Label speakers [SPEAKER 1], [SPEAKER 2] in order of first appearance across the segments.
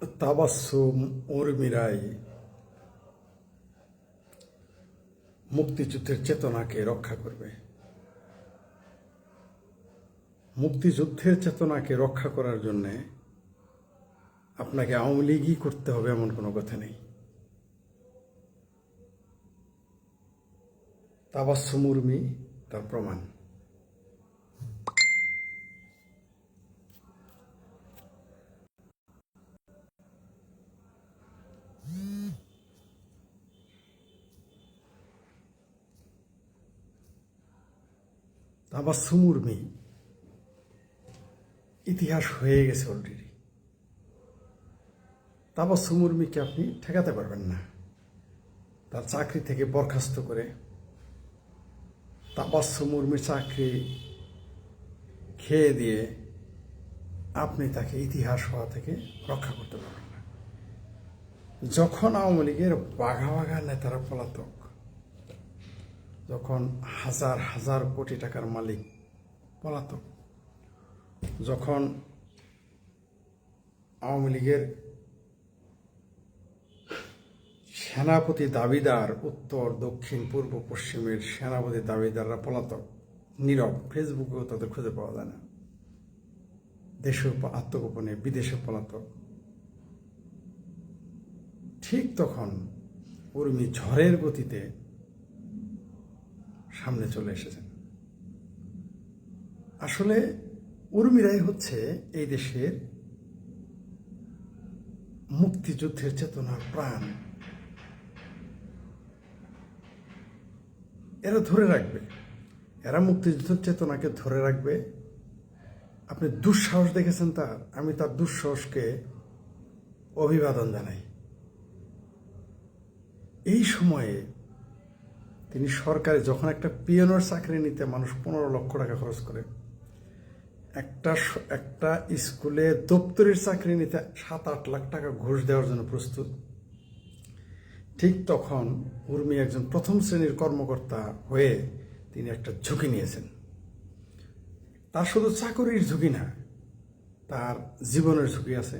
[SPEAKER 1] তাবাসুম উর্মিরাই মুক্তিযুদ্ধের চেতনাকে রক্ষা করবে। মুক্তিযুদ্ধের চেতনাকে রক্ষা করার জন্যে আপনাকে আওয়ামী লীগই করতে হবে এমন কোনো কথা নেই। তাবাসুম উর্মি তার প্রমাণ। তাবাসুম উর্মি ইতিহাস হয়ে গেছে অলরেডি তাবাসুম উর্মিকে আপনি ঠেকাতে পারবেন না। তার চাকরি থেকে বরখাস্ত করে। তাবাসুম উর্মির চাকরি খেয়ে দিয়ে আপনি তাকে ইতিহাস হওয়া থেকে রক্ষা করতে পারবেন। যখন আওয়ামী লীগের বাঘা বাঘা নেতারা পলাতক, যখন হাজার হাজার কোটি টাকার মালিক পলাতক, যখন আওয়ামী লীগের সেনাপতি দাবিদার উত্তর, দক্ষিণ, পূর্ব, পশ্চিমের সেনাপতি দাবিদাররা পলাতক, নীরব, ফেসবুকেও তাদের খুঁজে পাওয়া যায় না। দেশে আত্মগোপনে বিদেশে পলাতক। ঠিক তখন উর্মি ঝড়ের গতিতে সামনে চলে এসেছেন। আসলে উর্মিরাই হচ্ছে এই দেশের মুক্তিযুদ্ধের চেতনার প্রাণ। এরা ধরে রাখবে। এরা মুক্তিযুদ্ধের চেতনাকে ধরে রাখবে। আপনি দুঃসাহস দেখেছেন তার। আমি তার দুঃসাহসকে অভিবাদন জানাই। এই সময়ে তিনি সরকারে যখন একটা পিয়নোর চাকরি নিতে মানুষ পনেরো লক্ষ টাকা খরচ করে, একটা একটা স্কুলে দপ্তরের চাকরি নিতে সাত আট লাখ টাকা ঘুষ দেওয়ার জন্য প্রস্তুত, ঠিক তখন উর্মি একজন প্রথম শ্রেণির কর্মকর্তা হয়ে তিনি একটা ঝুঁকি নিয়েছেন। তার শুধু চাকরির ঝুঁকি না, তার জীবনের ঝুঁকি আছে।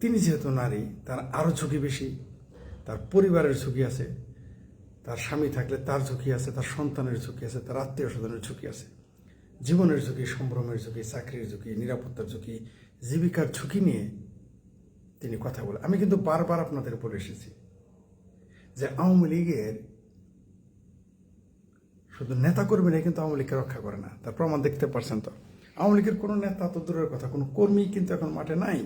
[SPEAKER 1] তিনি যেহেতু নারী, তার আরও ঝুঁকি বেশি। তার পরিবারের ঝুঁকি আছে, তার স্বামী থাকলে তার ঝুঁকি আছে, তার সন্তানের ঝুঁকি আছে, তার আত্মীয় স্বজনের ঝুঁকি আছে। জীবনের ঝুঁকি, সম্ভ্রমের ঝুঁকি, চাকরির ঝুঁকি, নিরাপত্তার ঝুঁকি, জীবিকার ঝুঁকি নিয়ে তিনি কথা বলে আমি কিন্তু বারবার আপনাদের বলে এসেছি যে আওয়ামী লীগের শুধু নেতা কর্মীরাই কিন্তু আওয়ামী লীগকে রক্ষা করে না, তার প্রমাণ দেখতে পারছেন তো। আওয়ামী লীগের কোনো নেতা তো দূরের কথা, কোনো কর্মী কিন্তু এখন মাঠে নাই।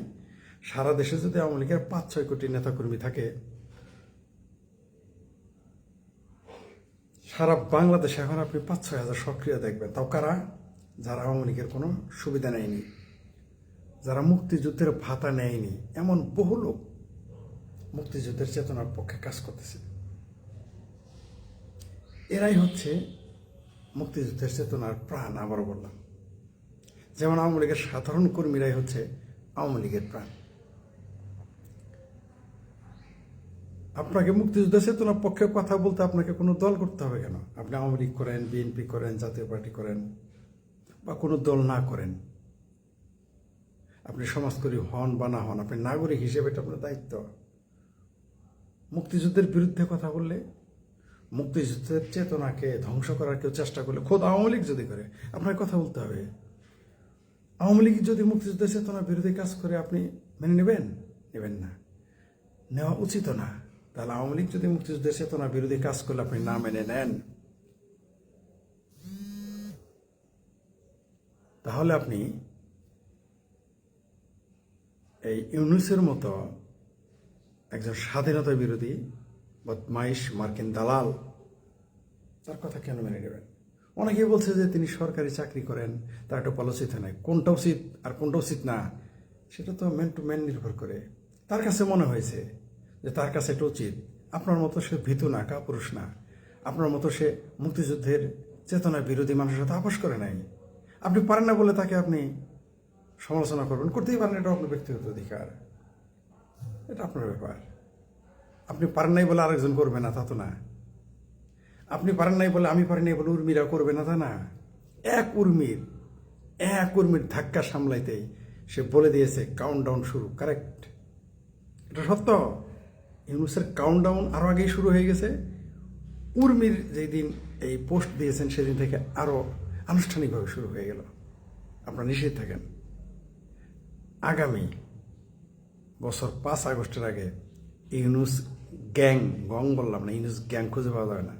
[SPEAKER 1] সারা দেশে যদি আওয়ামী লীগের পাঁচ ছয় কোটি নেতা কর্মী থাকে সারা বাংলাদেশে এখন আপনি পাঁচ, ছয় হাজার সক্রিয় দেখবেন। তাও কারা? যারা আওয়ামী লীগের কোনো সুবিধা নেয়নি। যারা মুক্তিযুদ্ধের ভাতা নেয়নি। এমন বহু লোক মুক্তিযুদ্ধের চেতনার পক্ষে কাজ করতেছে। এরাই হচ্ছে মুক্তিযুদ্ধের চেতনার প্রাণ, আবারও বললাম। যেমন আওয়ামী লীগের সাধারণ কর্মীরাই হচ্ছে আওয়ামী লীগের প্রাণ। আপনাকে মুক্তিযুদ্ধ চেতনার পক্ষে কথা বলতে আপনাকে কোনো দল করতে হবে কেন? আপনি আওয়ামী লীগ করেন, বিএনপি করেন, জাতীয় পার্টি করেন, বা কোনো দল না করেন। আপনি সমাজকর্মী হন বা না হন, আপনি নাগরিক হিসেবে এটা আপনার দায়িত্ব। মুক্তিযুদ্ধের বিরুদ্ধে কথা বললে, মুক্তিযুদ্ধের চেতনাকে ধ্বংস করার কেউ চেষ্টা করলে, খোদ আওয়ামী লীগ যদি করে আপনার কথা বলতে হবে। আওয়ামী লীগ যদি মুক্তিযুদ্ধের চেতনার বিরোধী কাজ করে, আপনি মেনে নেবেন? নেবেন না। নেওয়া উচিত না। তাহলে আওয়ামী লীগ যদি মুক্তিযুদ্ধের চেতনা বিরোধী কাজ করলে আপনি না মেনে নেন, তাহলে আপনি এই ইউনুসের মতো একজন স্বাধীনতা বিরোধী বদমাইশ মার্কিন দালাল, তার কথা কেন মেনে নেবেন? অনেকে বলছে যে তিনি সরকারি চাকরি করেন, তার একটা পলিসি নাই কোনটা উচিত আর কোনটা উচিত না, সেটা তো ম্যান টু ম্যান নির্ভর করে। তার কাছে মনে হয়েছে যে তার কাছে এটা উচিত, আপনার মতো সে ভীতু না কাপুরুষ না। আপনার মতো সে মুক্তিযুদ্ধের চেতনার বিরোধী মানুষের সাথে আপোষ করে নাই। আপনি পারেন না বলে তাকে আপনি সমালোচনা করবেন, করতেই পারেন এটা আপনার ব্যক্তিগত অধিকার। এটা আপনার ব্যাপার। আপনি পারেন নাই বলে আরেকজন করবে না, তা তো না। আপনি পারেন নাই বলে আমি পারি নাই বলে উর্মিরা করবে না, তা না। এক উর্মির এক উর্মির ধাক্কা সামলাইতেই সে বলে দিয়েছে কাউন্ট ডাউন শুরু কারেক্ট এটা সত্য। ইউনুসের কাউন্টডাউন আরও আগেই শুরু হয়ে গেছে। উর্মির যেই দিন এই পোস্ট দিয়েছেন, সেদিন থেকে আরও আনুষ্ঠানিকভাবে শুরু হয়ে গেল। আপনারা নিশ্চিত থাকেন, আগামী বছর পাঁচ আগস্টের আগে ইউনুস গ্যাং, গং বললাম না, ইউনুস গ্যাং খুঁজে পাওয়া যাবে না।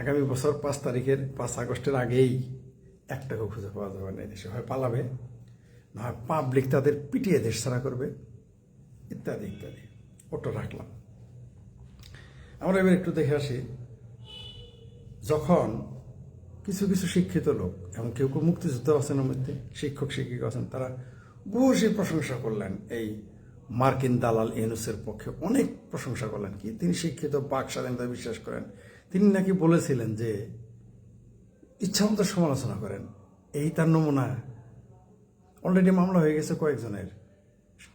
[SPEAKER 1] আগামী বছর পাঁচ তারিখের, পাঁচ আগস্টের আগেই একটাকেও খুঁজে পাওয়া যাবে না দেশে। হয় পালাবে, না হয় পাবলিক তাদের পিটিয়ে দেশ ছাড়া করবে, ইত্যাদি ইত্যাদি। ওটা রাখলাম। আমরা এবার একটু দেখে আসি, যখন কিছু কিছু শিক্ষিত লোক এবং কেউ কেউ মুক্তিযুদ্ধ আছেন মধ্যে, শিক্ষক, শিক্ষিকা আছেন, তারা বহুশী প্রশংসা করলেন এই মার্কিন দালাল ইউনুসের পক্ষে। অনেক প্রশংসা করলেন কি? তিনি শিক্ষিত বাক স্বাধীনতা বিশ্বাস করেন। তিনি নাকি বলেছিলেন যে, ইচ্ছামতো সমালোচনা করেন। এই তার নমুনা অলরেডি মামলা হয়ে গেছে কয়েকজনের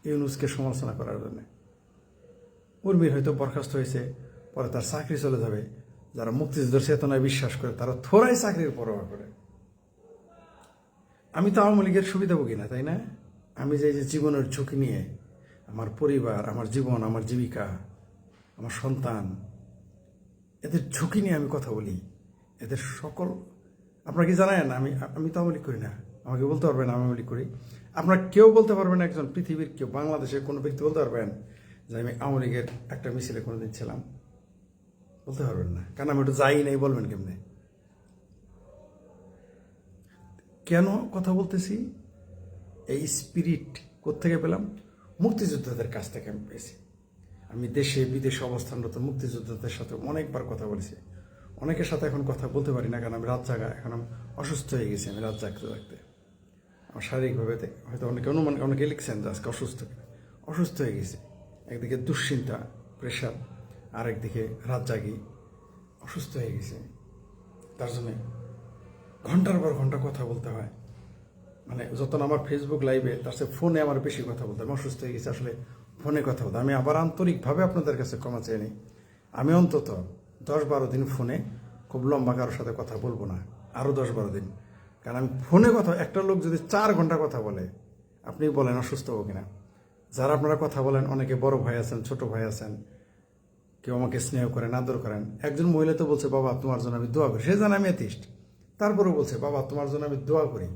[SPEAKER 1] ইউনুসকে সমালোচনা করার জন্য। উর্মির হয়তো বরখাস্ত হয়েছে, পরে তার চাকরি চলে যাবে, যারা মুক্তিযুদ্ধের চেতনায় বিশ্বাস করে, তারা থোড়াই চাকরির পরোয়া করে। আমি তো আওয়ামী লীগের সুবিধাভোগী না, তাই না? আমি যে যে জীবনের ঝুঁকি নিয়ে আমার পরিবার, আমার জীবন, আমার জীবিকা, আমার সন্তান, এদের ঝুঁকি নিয়ে আমি কথা বলি, এদের সকল আপনারা কি জানেন? আমি আমি তো আওয়ামী করি না। আমাকে বলতে পারবেন, আমি আওয়ামী লীগ করি। আপনারা কেউ বলতে পারবেন একজন পৃথিবীর, কেউ বাংলাদেশের কোনো ব্যক্তি বলতে পারবেন যে আমি আওয়ামী লীগের একটা মিছিলে কোনোদিন ছিলাম। বলতে পারবেন না। কারণ আমি ওটা যাই নাই, বলবেন কেমনে? কেন কথা বলতেছি? এই স্পিরিট কোত্থেকে পেলাম? মুক্তিযোদ্ধাদের কাছ থেকে আমি পেয়েছি। আমি দেশে বিদেশে অবস্থানরত মুক্তিযোদ্ধাদের সাথে অনেকবার কথা বলেছি। অনেকের সাথে এখন কথা বলতে পারি না, কারণ আমি রাত জাগা, এখন আমি অসুস্থ হয়ে গেছি আমি রাত জাগতে থাকতে আমার শারীরিকভাবে হয়তো অনেকে অনুমান অনেকে লিখছেন যে আজকে অসুস্থ কিনা। অসুস্থ হয়ে গেছি। একদিকে দুশ্চিন্তা প্রেশার আর একদিকে রাত জাগি অসুস্থ হয়ে গেছে। তার জন্য ঘণ্টার পর ঘণ্টা কথা বলতে হয়। মানে যত আমার ফেসবুক লাইভে তার সাথে ফোনে আমার বেশি কথা বলতে। আমি অসুস্থ হয়ে গেছি, আসলে ফোনে কথা বলতে আমি আবার আন্তরিকভাবে আপনাদের কাছে ক্ষমা চেয়ে নিই। আমি অন্তত দশ বারো দিন ফোনে খুব লম্বা কারোর সাথে কথা বলব না। আরও দশ বারো দিন। কারণ আমি ফোনে কথা একটা লোক যদি চার ঘণ্টা কথা বলে, আপনি বলেন অসুস্থ হব কিনা। যারা আপনারা কথা বলেন, অনেকে বড় ভাই আছেন, ছোট ভাই আছেন, কেউ আমাকে স্নেহ করেন, আদর করেন। একজন মহিলা তো বলছে, বাবা, তোমার জন্য আমি দোয়া করি। সে জানে আমি এতিস্ট তারপরেও বলছে, বাবা, তোমার জন্য আমি দোয়া করি।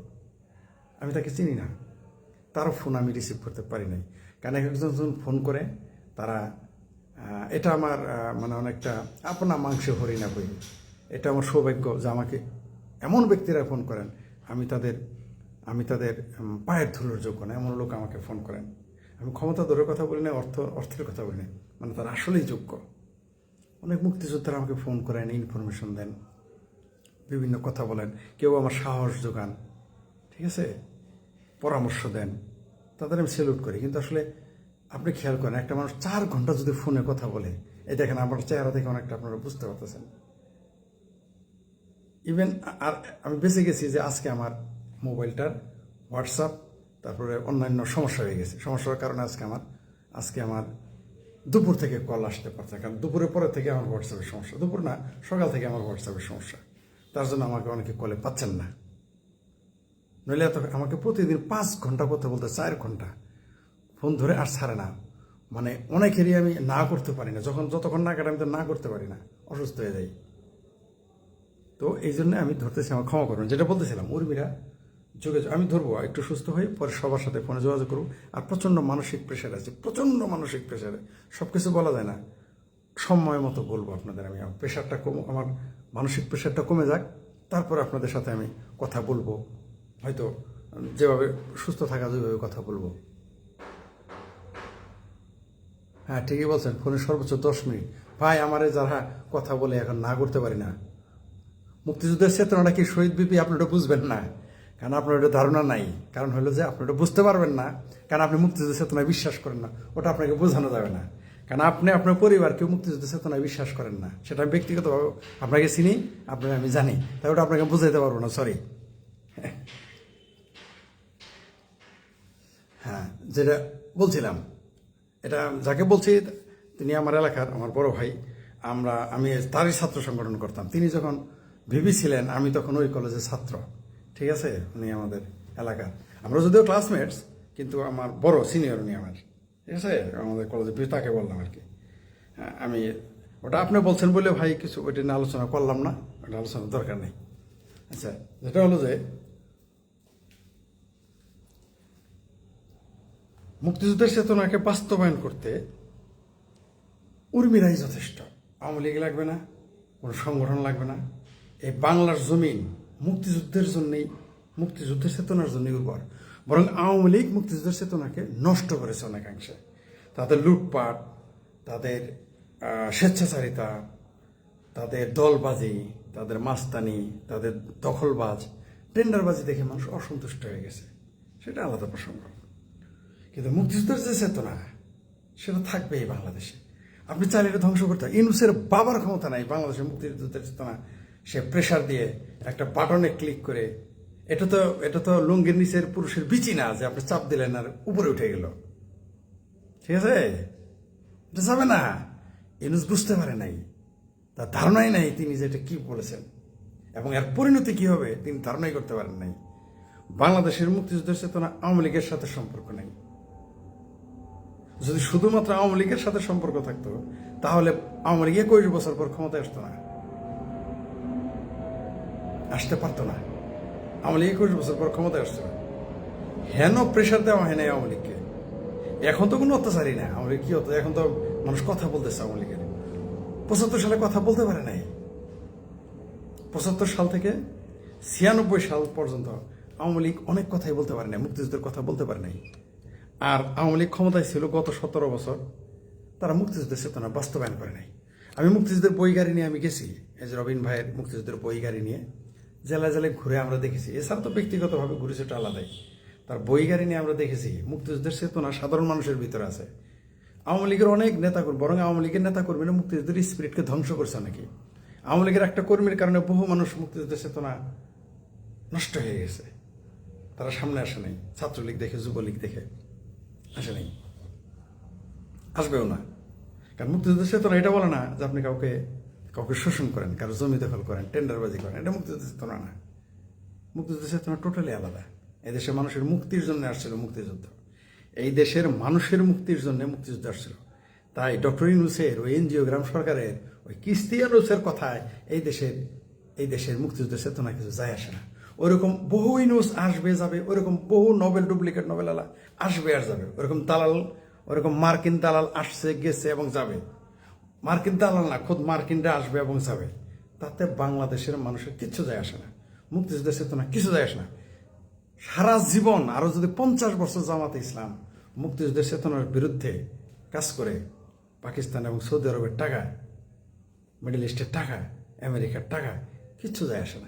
[SPEAKER 1] আমি তাকে চিনি না। তারও ফোন আমি রিসিভ করতে পারি নাই। কারণ এক একজন ফোন করে, তারা এটা আমার মানে অনেকটা আপনা মাংসে হরিণা বই এটা আমার সৌভাগ্য যে আমাকে এমন ব্যক্তিরা ফোন করেন। আমি তাদের আমি তাদের পায়ের ধুলোর যোগ্য না। এমন লোক আমাকে ফোন করেন। আমি ক্ষমতা দূরের কথা বলি না অর্থ, অর্থের কথা বলি না মানে তারা আসলেই যোগ্য। অনেক মুক্তিযোদ্ধারা আমাকে ফোন করেন ইনফরমেশন দেন, বিভিন্ন কথা বলেন। কেউ আমার সাহস যোগান, ঠিক আছে? পরামর্শ দেন। তাদের আমি সেলুট করি। কিন্তু আসলে আপনি খেয়াল করেন, একটা মানুষ চার ঘণ্টা যদি ফোনে কথা বলে, এই দেখেন আমার চেহারা দেখে অনেকটা আপনারা বুঝতে পারতেছেন। ইভেন আর আমি বেঁচে গেছি যে আজকে আমার মোবাইলটার হোয়াটসঅ্যাপ তারপরে অন্যান্য সমস্যা হয়ে গেছে। সমস্যার কারণে আজকে আমার আজকে আমার দুপুর থেকে কল আসতে পারছে কারণ দুপুরের পরে থেকে আমার হোয়াটসঅ্যাপের সমস্যা। দুপুর না, সকাল থেকে আমার হোয়াটসঅ্যাপের সমস্যা। তার জন্য আমাকে অনেকে কলে পাচ্ছেন না। নইলে এত, আমাকে প্রতিদিন পাঁচ ঘণ্টা কথা বলতে চার ঘণ্টা। ফোন ধরে আর ছাড়ে না। মানে অনেকেরই আমি না করতে পারি না। যখন, যতক্ষণ না কাটে আমি তো না করতে পারি না। অসুস্থ হয়ে যাই। তো এই জন্য আমি ধরতেছি, আমার ক্ষমা করবেন। যেটা বলতেছিলাম, উর্মিরা যোগাযোগ আমি ধরবো, একটু সুস্থ হয়ে পরে সবার সাথে ফোনে যোগাযোগ করব। আর প্রচণ্ড মানসিক প্রেশার আছে, প্রচণ্ড মানসিক প্রেশারে সব কিছু বলা যায় না। সময় মতো বলব আপনাদের আমি, আমার প্রেশারটা কম, আমার মানসিক প্রেশারটা কমে যাক, তারপরে আপনাদের সাথে আমি কথা বলব। হয়তো যেভাবে সুস্থ থাকা যেভাবে কথা বলব। হ্যাঁ ঠিকই বলছেন, ফোনে সর্বোচ্চ দশ মিনিট। ভাই, আমারে যারা কথা বলে এখন না করতে পারি না। মুক্তিযুদ্ধের চেতনাটা কি শহীদ বিপি, আপনি ওটা বুঝবেন না। কারণ আপনার ওটা ধারণা নাই? কারণ হলো যে আপনি ওটা বুঝতে পারবেন না। কারণ আপনি মুক্তিযুদ্ধ চেতনায় বিশ্বাস করেন না? ওটা আপনাকে বোঝানো যাবে না। কারণ আপনি আপনার পরিবারকে মুক্তিযুদ্ধের চেতনায় বিশ্বাস করেন না? সেটা আমি ব্যক্তিগতভাবে আপনাকে চিনি, আপনাকে আমি জানি। তাই ওটা আপনাকে বুঝাইতে পারব না সরি হ্যাঁ যেটা বলছিলাম, এটা যাকে বলছি, তিনি আমার এলাকার আমার বড় ভাই। আমরা, আমি তারই ছাত্র সংগঠন করতাম। তিনি যখন ভিবি ছিলেন, আমি তখন ওই কলেজের ছাত্র। ঠিক আছে? উনি আমাদের এলাকার। আমরা যদিও ক্লাসমেটস কিন্তু আমার বড় সিনিয়র উনি আমার। ঠিক আছে? আমাদের কলেজে তাকে বললাম আর কি। হ্যাঁ, আমি ওটা আপনি বলছেন বলে ভাই কিছু ওইটা নিয়ে আলোচনা করলাম না। ওটা আলোচনার দরকার নেই। আচ্ছা যেটা হলো যে মুক্তিযুদ্ধের চেতনাকে বাস্তবায়ন করতে উর্মিরাই যথেষ্ট। আওয়ামী লীগ লাগবে না কোনো সংগঠন লাগবে না। এই বাংলার জমিন মুক্তিযুদ্ধের জন্যই, মুক্তিযুদ্ধের চেতনার জন্যই উর্বর বরং আওয়ামী লীগ মুক্তিযুদ্ধের চেতনাকে নষ্ট করেছে অনেকাংশে। তাদের লুটপাট, তাদের স্বেচ্ছাচারিতা, তাদের দলবাজি, তাদের মাস্তানি, তাদের দখলবাজ, টেন্ডারবাজি দেখে মানুষ অসন্তুষ্ট হয়ে গেছে। সেটা আলাদা প্রসঙ্গ। কিন্তু মুক্তিযুদ্ধের যে চেতনা, সেটা থাকবে এই বাংলাদেশে। আপনি চাইলে এটা ধ্বংস করতে ইনুসের বাবার ক্ষমতা নাই বাংলাদেশের মুক্তিযুদ্ধের চেতনা সে প্রেশার দিয়ে একটা বাটনে ক্লিক করে। এটা তো এটা তো লুঙ্গির নিচের পুরুষের বিচি না যে আপনি চাপ দিলেন আর উপরে উঠে গেল। ঠিক আছে? এটা যাবে না। ইনুস বুঝতে পারে নাই। তার ধারণাই নাই তিনি যে এটা কি বলেছেন। এবং এর পরিণতি কি হবে তিনি ধারণাই করতে পারেন নাই। বাংলাদেশের মুক্তিযুদ্ধের চেতনা আওয়ামী লীগের সাথে সম্পর্ক নেই। যদি শুধুমাত্র আওয়ামী লীগের সাথে সম্পর্ক থাকতো, তাহলে আওয়ামী লীগ একুশ বছর পর ক্ষমতায় আসতো না। আসতে পারতো না। আওয়ামী লীগ একুশ বছর পর ক্ষমতায় আসতো না। হেন প্রেশার দেওয়া হয় নাই আওয়ামী লীগকে। এখন তো কোনো অত্যাচারই না আওয়ামী লীগ কি হতো এখন তো মানুষ কথা বলতেছে আওয়ামী লীগের। পঁচাত্তর সালে কথা বলতে পারে নাই। পঁচাত্তর সাল থেকে ছিয়ানব্বই সাল পর্যন্ত আওয়ামী লীগ অনেক কথাই বলতে পারে নাই, মুক্তিযুদ্ধের কথা বলতে পারে নাই। আর আওয়ামী লীগ ক্ষমতায় ছিল গত সতেরো বছর। তারা মুক্তিযুদ্ধের চেতনা বাস্তবায়ন করে নাই। আমি মুক্তিযুদ্ধের বই গাড়ি নিয়ে আমি গেছি, এই যে রবিন ভাইয়ের মুক্তিযুদ্ধের বই গাড়ি নিয়ে। জেলায় জেলায় ঘুরে আমরা দেখেছি। এছাড়া তো ব্যক্তিগতভাবে ঘুরেছে ওটা আলাদাই। তার বই গাড়ি নিয়ে আমরা দেখেছি, মুক্তিযুদ্ধের চেতনা সাধারণ মানুষের ভিতরে আছে। আওয়ামী লীগের অনেক নেতাকর্মী, বরং আওয়ামী লীগের নেতাকর্মীরা মুক্তিযুদ্ধের স্পিরিটকে ধ্বংস করছে নাকি? আওয়ামী লীগের একটা কর্মীর কারণে বহু মানুষ মুক্তিযুদ্ধের চেতনা নষ্ট হয়ে গেছে। তারা সামনে আসে নাই। ছাত্রলীগ দেখে, যুবলীগ দেখে। আসে নাই। আসবেও না। কারণ মুক্তিযুদ্ধের চেতনা এটা বলে না যে আপনি কাউকে কাউকে শোষণ করেন, কারও জমি দখল করেন, টেন্ডারবাজি করেন, এটা মুক্তিযুদ্ধের চেতনা না। মুক্তিযুদ্ধের চেতনা টোটালি আলাদা। এই দেশের মানুষের মুক্তির জন্য আসছিল মুক্তিযুদ্ধ। এই দেশের মানুষের মুক্তির জন্য মুক্তিযুদ্ধ আসছিল। তাই ডক্টর ইউনুসের, ওই এনজিও গ্রাম সরকারের, ওই কিস্তিয়ানুসের কথায় এই দেশের এই দেশের মুক্তিযুদ্ধের চেতনা কিছু যায় আসে না। ওরকম বহু ইনুস আসবে, যাবে, ওরকম বহু নোবেল ডুপ্লিকেট নোবেল আসবে আর যাবে। ওরকম দালাল, ওরকম মার্কিন দালাল আসছে, গেছে এবং যাবে। মার্কিন দালাল না, খোদ মার্কিনরা আসবে এবং যাবে। তাতে বাংলাদেশের মানুষের কিচ্ছু যায় আসে না। মুক্তিযুদ্ধের চেতনা কিছু যায় আসে না। সারা জীবন আরও যদি পঞ্চাশ বছর জামাতে ইসলাম মুক্তিযুদ্ধের চেতনার বিরুদ্ধে কাজ করে, পাকিস্তান এবং সৌদি আরবের টাকা, মিডল ইস্টের টাকা, আমেরিকার টাকা, কিচ্ছু যায় আসে না।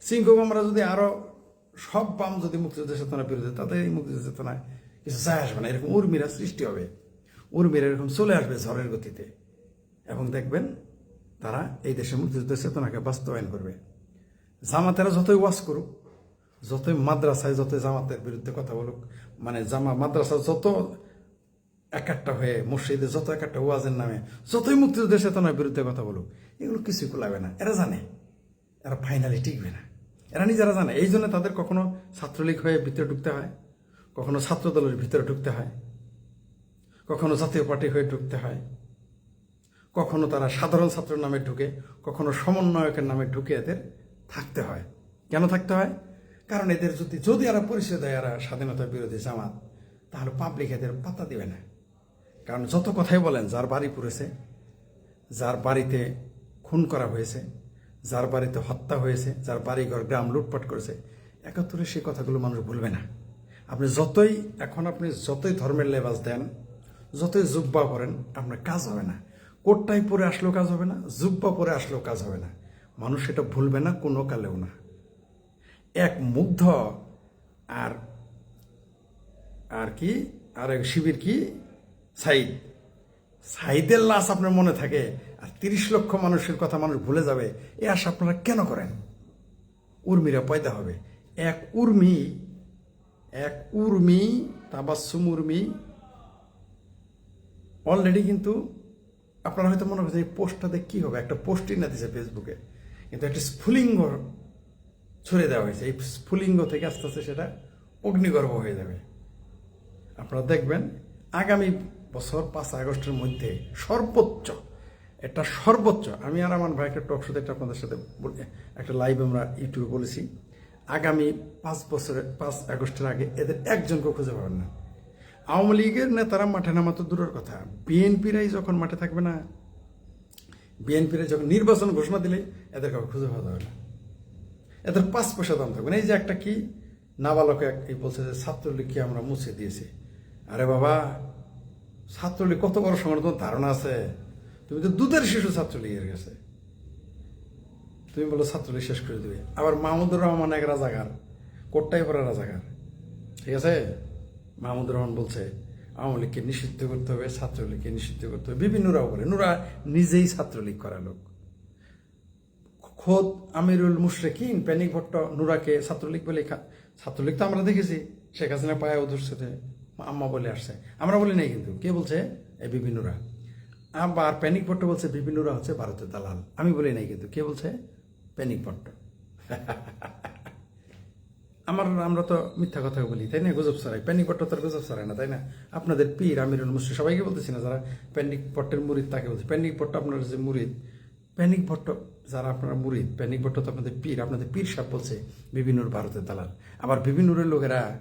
[SPEAKER 1] সিংহ আমরা যদি আরও সব বাম যদি মুক্তিযুদ্ধের চেতনার বিরুদ্ধে, তাতে এই মুক্তিযুদ্ধের চেতনায় কিছু যায় আসবে না। এরকম উর্মিরা সৃষ্টি হবে। উর্মিরা এরকম চলে আসবে ঝড়ের গতিতে। এবং দেখবেন তারা এই দেশের মুক্তিযুদ্ধের চেতনাকে বাস্তবায়ন করবে। জামাতেরা যতই ওয়াজ করুক, যতই মাদ্রাসায় যতই জামাতের বিরুদ্ধে কথা বলুক মানে জামা মাদ্রাসা যত একাট্টা হয়ে, মসজিদে যত একাট্টা ওয়াজের নামে, যতই মুক্তিযুদ্ধের চেতনার বিরুদ্ধে কথা বলুক, এগুলো কিছুই কুলাবে না। এরা জানে, এরা ফাইনালি টিকবে না। এরা নিজেরা জানে। এই জন্য তাদের কখনো ছাত্রলীগ হয়ে ভিতরে ঢুকতে হয়, কখনো ছাত্র দলের ভিতরে ঢুকতে হয়, কখনো জাতীয় পার্টি হয়ে ঢুকতে হয়। কখনো তারা সাধারণ ছাত্রের নামে ঢুকে, কখনো সমন্বয়কের নামে ঢুকে এদের থাকতে হয়। কেন থাকতে হয়? কারণ এদের যদি যদি এরা পরিচয় দেয় এরা স্বাধীনতা বিরোধী জামাত, তাহলে পাবলিক এদের পাত্তা দিবে না। কারণ যত কথাই বলেন, যার বাড়ি পুড়েছে, যার বাড়িতে খুন করা হয়েছে, যার বাড়িতে হত্যা হয়েছে, যার বাড়িঘর, গ্রাম লুটপাট করেছে একাত্তরে সেই কথাগুলো মানুষ ভুলবে না। আপনি যতই, এখন আপনি যতই ধর্মের লেবাস দেন, যতই জুব্বা করেন আপনার কাজ হবে না। কোটটাই পরে আসলেও কাজ হবে না, জুব্বা পরে আসলেও কাজ হবে না। মানুষ সেটা ভুলবে না, কোনো কালেও না। এক মুগ্ধ আর আর কি, আর এক শিবির কি? সাইদ সাইদের লাশ আপনার মনে থাকে আর তিরিশ লক্ষ মানুষের কথা মানুষ ভুলে যাবে, এ আশা আপনারা কেন করেন? উর্মিরা পয়দা হবে। এক উর্মি এক উর্মি তাবাসুম উর্মি, অলরেডি কিন্তু আপনারা হয়তো মনে করছেন, এই পোস্টটাতে কি হবে? একটা পোস্টই না দিছে ফেসবুকে কিন্তু একটা স্ফুলিঙ্গ ছড়ে দেওয়া হয়েছে। এই স্ফুলিঙ্গ থেকে আস্তে আস্তে সেটা অগ্নিগর্ভ হয়ে যাবে। আপনারা দেখবেন, আগামী বছর পাঁচ আগস্টের মধ্যে সর্বোচ্চ এটা সর্বোচ্চ, আমি আর আমার ভাই একটা টক শোতে আপনাদের সাথে একটা লাইভ আমরা ইউটিউবে বলেছি, আগামী পাঁচ বছরের পাঁচ আগস্টের আগে এদের একজনকেও খুঁজে পাবেন না। আওয়ামী লীগের নেতারা মাঠে নামা তো দূরের কথা। বিএনপিরাই যখন মাঠে থাকবে না, বিএনপিরা যখন নির্বাচন ঘোষণা দিলে এদের কাউকে খুঁজে পাওয়া যাবে না। এদের পাঁচ পয়সা দাম থাকবে না। এই যে একটা কি, নাবালক এক বলছে যে ছাত্রলীগকে আমরা মুছে দিয়েছি? আরে বাবা, ছাত্রলীগ কত বড় সংগঠন ধারণা আছে। তুমি তো দুধের শিশু ছাত্রলীগের কাছে। তুমি বলো ছাত্রলীগ শেষ করে দিবে। আবার মাহমুদুর রহমান এক রাজাগার কোট্টাই পড়া রাজাগার ঠিক আছে? মাহমুদুর রহমান বলছে, আওয়ামী লীগকে নিষিদ্ধ করতে হবে, ছাত্রলীগকে নিষিদ্ধ করতে হবে, বিভিন্ন বিভিন্নরাও বলে। নুরা নিজেই ছাত্রলীগ করা লোক। খোদ আমিরুল মুশরেকিন, প্যানিক ভট্ট নুরাকে ছাত্রলীগ বলে ছাত্রলীগ তো আমরা দেখেছি, শেখ হাসিনা পায়ে উধরছে আম্মা বলে আসছে। আমরা বলি নাই কিন্তু, কে বলছে? এই বিভিন্নরা আবার প্যানিক ভট্ট বলছে বিভিন্নরা হচ্ছে ভারতের দালাল। আমি বলি নাই কিন্তু, কে বলছে? প্যানিক ভট্ট। আমার আমরা তো মিথ্যা কথা বলি, তাই না? গুজব সারাই প্যানিক পট্ট তার গুজব সারাই না, তাই না? আপনাদের পীর আমিরুল মুসলিম, সবাইকে বলতেছি না যারা প্যানিক পট্টের মুরিদ, তাকে বলছে। প্যানিক পট্ট আপনার যে মুরিদ প্যানিক ভট্ট যারা আপনারা মুরিদ প্যানিক ভট্ট তো আপনাদের পীর। আপনাদের পীর সাহেব বলছে বিভিন্নর ভারতের দালাল। আবার বিভিন্নরের লোকেরা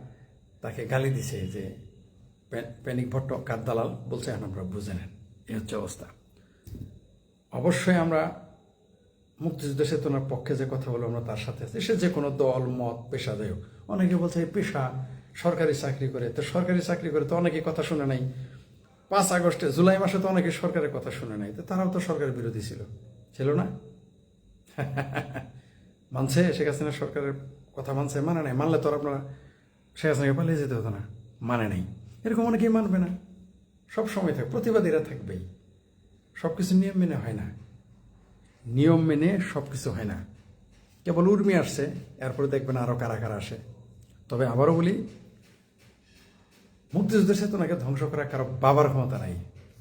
[SPEAKER 1] তাকে গালি দিছে যে প্যা- প্যানিক ভট্ট কার দালাল? বলছে, এখন আপনারা বুঝে নেন। এই হচ্ছে অবস্থা। অবশ্যই আমরা মুক্তিযুদ্ধ চেতনার পক্ষে যে কথা বলো আমরা তার সাথে আছি। সে যে কোনো দল, মত, পেশা যাই হোক। অনেকে বলছে পেশা, সরকারি চাকরি করে। তো সরকারি চাকরি করে তো অনেকে কথা শুনে নাই। পাঁচ আগস্টে, জুলাই মাসে তো অনেকে সরকারের কথা শুনে নাই। তো তারাও তো সরকারের বিরোধী ছিল। ছিল না? মানছে শেখ হাসিনা সরকারের কথা মানছে? মানে নাই। মানলে তো আপনারা শেখ হাসিনাকে পালিয়ে যেতে হতো না। মানে নাই। এরকম অনেকেই মানবে না। সব সময় থাকবে প্রতিবাদীরা থাকবেই। সব কিছু নিয়ম মেনে হয় না। নিয়ম মেনে সব কিছু হয় না। কেবল উর্মি আসছে, এরপরে দেখবেন আরও কারা কারা আসে। তবে আবারও বলি, মুক্তিযুদ্ধের চেতনাকে ধ্বংস করা কারও বাবার ক্ষমতা নাই।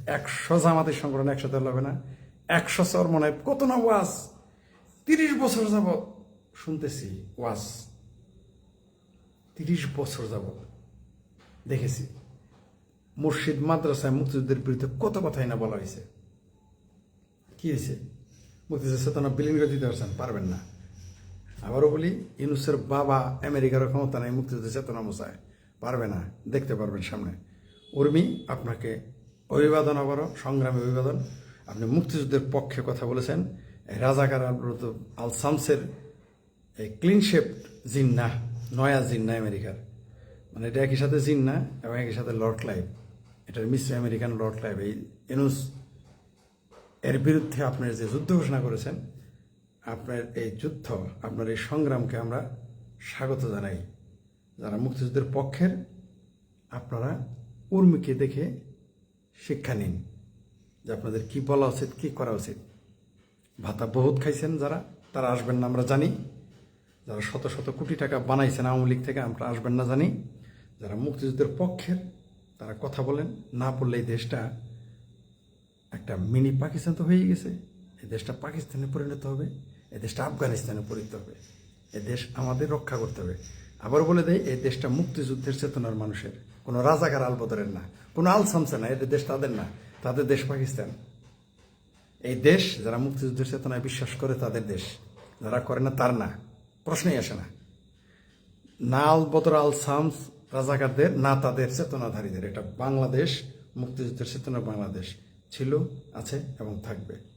[SPEAKER 1] একশো জামাতের সংগঠন একসাথে হবে না। একশো চর মনে হয় কত না ওয়াজ? তিরিশ বছর যাব শুনতেছি, ওয়াজ। তিরিশ বছর যাব দেখেছি। মুর্শিদ মাদ্রাসায় মুক্তিযুদ্ধের বিরুদ্ধে কত কথাই না বলা হয়েছে। কি হয়েছে? মুক্তিযুদ্ধ চেতনা বিলীন করে দিতে পারছেন, পারবেন না। আবারও বলি, ইউনুসের বাবা আমেরিকার ক্ষমতা নাই মুক্তিযুদ্ধ চেতনা মোসায় পারবে না, দেখতে পারবেন সামনে। উর্মি, আপনাকে অভিবাদন আবারও, সংগ্রামে অভিবাদন। আপনি মুক্তিযুদ্ধের পক্ষে কথা বলেছেন রাজাকার আলবরত আল সামসের এই ক্লিন শেপড জিন্না, নয়া জিন্না আমেরিকার। মানে এটা একই সাথে জিন্না এবং একই সাথে লর্ড ক্লাইভ। এটার মিশ্র আমেরিকান লর্ড ক্লাইভ, এই এনুস এর বিরুদ্ধে আপনার যে যুদ্ধ ঘোষণা করেছেন, আপনার এই যুদ্ধ, আপনার এই সংগ্রামকে আমরা স্বাগত জানাই। যারা মুক্তিযুদ্ধের পক্ষের, আপনারা উর্মিকে দেখে শিক্ষা নিন যে আপনাদের কি বলা উচিত, কি করা উচিত। ভাতা বহুত খাইছেন যারা, তারা আসবেন না আমরা জানি। যারা শত শত কোটি টাকা বানাইছেন আওয়ামী লীগ থেকে, আমরা আসবেন না জানি। যারা মুক্তিযুদ্ধের পক্ষের, তারা কথা বলেন, না বললে এই দেশটা একটা মিনি পাকিস্তান তো হয়ে গেছে। এ দেশটা পাকিস্তানে পরিণত হবে, এ দেশটা আফগানিস্তানে পরিণত হবে। এ দেশ আমাদের রক্ষা করতে হবে। আবার বলে দেয় এই দেশটা মুক্তিযুদ্ধের চেতনার মানুষের। কোনো রাজাকার আলবদরের না, কোনো আল আলসামসে না, এদের দেশ তাদের না, তাদের দেশ পাকিস্তান। এই দেশ যারা মুক্তিযুদ্ধের চেতনায় বিশ্বাস করে, তাদের দেশ। যারা করে না, তার না। প্রশ্নই আসে না। না আল বদর, আল সামস রাজাকারদের, না তাদের চেতনাধারীদের। এটা বাংলাদেশ, মুক্তিযুদ্ধের চেতনা বাংলাদেশ। ছিল আছে এবং থাকবে।